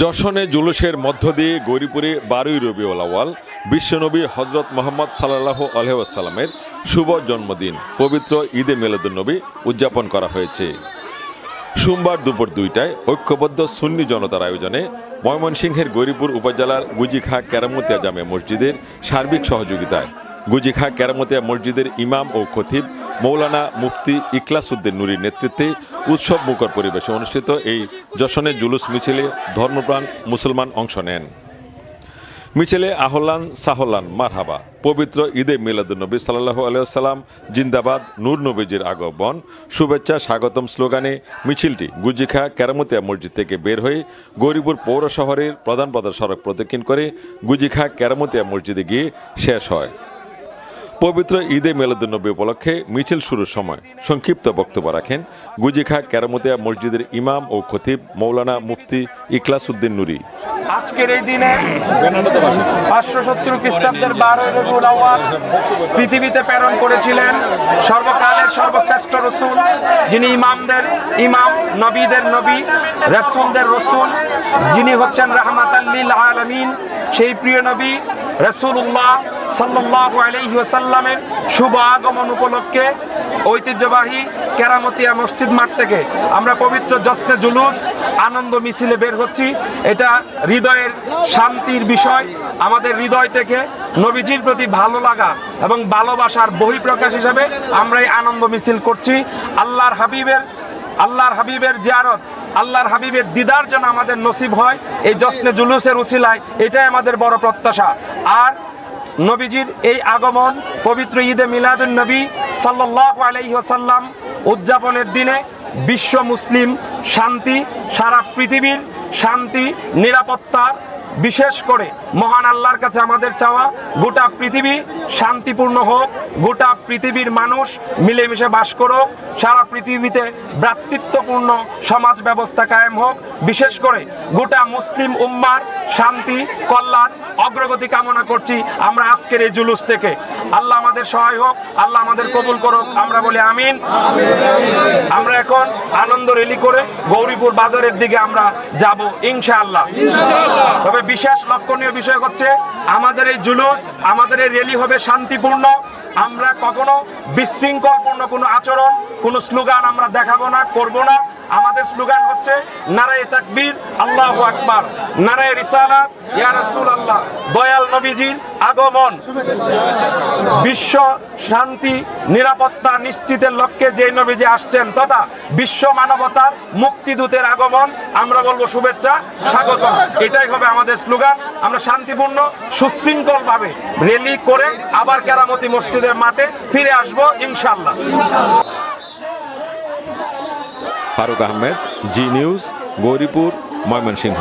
যশনে জুলুসের মধ্য দিয়ে গৌরীপুরে বারুই রবিউল আওয়াল বিশ্বনবী হজরত মোহাম্মদ সাল্লাহ আলহামের শুভ জন্মদিন, পবিত্র ঈদে মেলাদুন্নবী উদযাপন করা হয়েছে। সোমবার দুপুর দুইটায় ঐক্যবদ্ধ সুন্নি জনতার আয়োজনে ময়মনসিংহের গৌরীপুর উপজেলার গুজিখা ক্যারামতিয়া জামে মসজিদের সার্বিক সহযোগিতায় গুজিখা ক্যারামতিয়া মসজিদের ইমাম ও খতিব মৌলানা মুফতি ইকলাসউদ্দিন নুরির নেতৃত্বে উৎসব মুখর পরিবেশে অনুষ্ঠিত এই যশনে জুলুস মিছিলে ধর্মপ্রাণ মুসলমান অংশ নেন। মিছিলে আহলান সাহলান মারহাবা, পবিত্র ঈদে মিলাদুন্নবী সাল্লাহ আলাইসাল্লাম জিন্দাবাদ, নূর নবীজির আগমন, শুভেচ্ছা, স্বাগতম স্লোগানে মিছিলটি গুজিখা ক্যারামতিয়া মসজিদ থেকে বের হয়ে গৌরীপুর পৌর শহরের প্রধান প্রধান সড়ক প্রদক্ষিণ করে গুজিখা ক্যারামতিয়া মসজিদে গিয়ে শেষ হয়। পবিত্র ঈদে মেলাদুন্নবী উপলক্ষে মিছিল শুরুর সময় সংক্ষিপ্ত বক্তব্য রাখেন গুজিখা কেরামতিয়া মসজিদের ইমাম ও খতিব মৌলানা মুফতি ইকলাস উদ্দিন নুরি। আজকের এই দিনে পাঁচশো সত্তর খ্রিস্টাব্দের বারোই রবিউল আওয়াল পৃথিবীতে প্রেরণ করেছিলেন সর্বকালের সর্বশ্রেষ্ঠ রসুল, যিনি ইমামদের, ইমাম নবীদের নবী, রসুলদের রসুল, যিনি হচ্ছেন রাহমাতাল্লিল আলমিন, সেই প্রিয় নবী রসুল্লাহ সাল্লাহ আলহি ওসাল্লামের শুভ আগমন উপলক্ষে ঐতিহ্যবাহী কেরামতিয়া মসজিদ মাঠ থেকে আমরা পবিত্র জশ্নে জুলুস, আনন্দ মিছিলে বের হচ্ছি। এটা হৃদয়ের শান্তির বিষয়। আমাদের হৃদয় থেকে নবীজির প্রতি ভালো লাগা এবং ভালোবাসার বহিঃপ্রকাশ হিসাবে আমরা এই আনন্দ মিছিল করছি। আল্লাহর হাবিবের আল্লাহর হাবিবের জিয়ারত, আল্লাহর হাবিবের দিদার যেন আমাদের নসিব হয় এই জশ্নে জুলুসের উসিলায়, এটাই আমাদের বড় প্রত্যাশা। আর নবীজির এই আগমন পবিত্র ঈদে মিলাদুল নবী সাল্লাহ আলাইসাল্লাম উদযাপনের দিনে বিশ্ব মুসলিম শান্তি, সারা পৃথিবীর শান্তি, নিরাপত্তার বিশেষ করে মহান আল্লাহর কাছে আমাদের চাওয়া, গোটা পৃথিবী শান্তিপূর্ণ হোক, গোটা পৃথিবীর মানুষ মিলেমিশে বাস করুক, সারা পৃথিবীতে ভ্রাতৃত্বপূর্ণ সমাজ ব্যবস্থা কায়েম হোক, বিশেষ করে গোটা মুসলিম উম্মার শান্তি, কল্যাণ, অগ্রগতি কামনা করছি। আমরা আজকের এই জুলুস থেকে আল্লাহ আমাদের সহায় হোক, আল্লাহ আমাদের কবুল করুক। আমরা বলি আমিন। আমরা এখন আনন্দ রেলি করে গৌরীপুর বাজারের দিকে আমরা যাব ইনশাআল্লাহ। তবে বিশেষ লক্ষণীয় হচ্ছে, আমাদের এই জুলুস, আমাদের এই র্যালি হবে শান্তিপূর্ণ। আমরা কখনো বিশৃঙ্খলপূর্ণ কোনো আচরণ, কোনো স্লোগান আমরা দেখাবো না, করব না। আমাদের স্লোগান হচ্ছে, নারায় তাকবীর, আল্লাহ আকবার, নারায় রিসালাত, ইয়া রাসূলুল্লাহ দয়াল নবীজির আগমন। বিশ্ব শান্তি, নিরাপত্তা নিশ্চিতের লক্ষ্যে যে নবীজি আসছেন তথা বিশ্ব মানবতার মুক্তিদূতের আগমন, আমরা বলব শুভেচ্ছা স্বাগত এটাই হবে আমাদের স্লোগান। আমরা শান্তিপূর্ণ সুশৃঙ্খল ভাবে র্যালি করে আবার কেরামতি মসজিদের মাঠে ফিরে আসব ইনশাল্লাহ ফারুক আহমেদ, জি নিউজ, গৌরীপুর, ময়মনসিংহ।